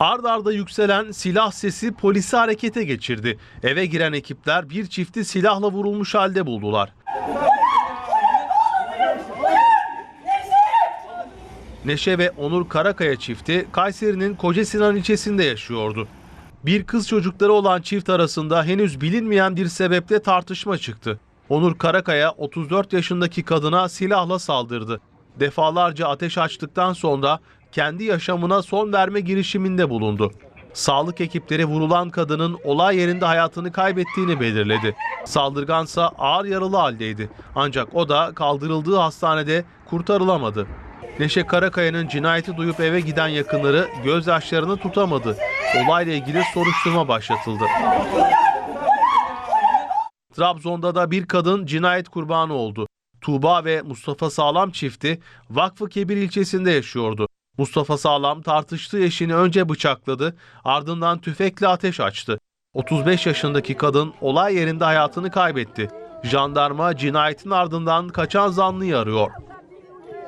Ard arda yükselen silah sesi polisi harekete geçirdi. Eve giren ekipler bir çifti silahla vurulmuş halde buldular. Neşe ve Onur Karakaya çifti Kayseri'nin Kocasinan ilçesinde yaşıyordu. Bir kız çocukları olan çift arasında henüz bilinmeyen bir sebeple tartışma çıktı. Onur Karakaya 34 yaşındaki kadına silahla saldırdı. Defalarca ateş açtıktan sonra kendi yaşamına son verme girişiminde bulundu. Sağlık ekipleri vurulan kadının olay yerinde hayatını kaybettiğini belirledi. Saldırgansa ağır yaralı haldeydi. Ancak o da kaldırıldığı hastanede kurtarılamadı. Neşe Karakaya'nın cinayeti duyup eve giden yakınları gözyaşlarını tutamadı. Olayla ilgili soruşturma başlatıldı. Trabzon'da da bir kadın cinayet kurbanı oldu. Tuğba ve Mustafa Sağlam çifti Vakfı Kebir ilçesinde yaşıyordu. Mustafa Sağlam tartıştığı eşini önce bıçakladı, ardından tüfekle ateş açtı. 35 yaşındaki kadın olay yerinde hayatını kaybetti. Jandarma cinayetin ardından kaçan zanlıyı arıyor.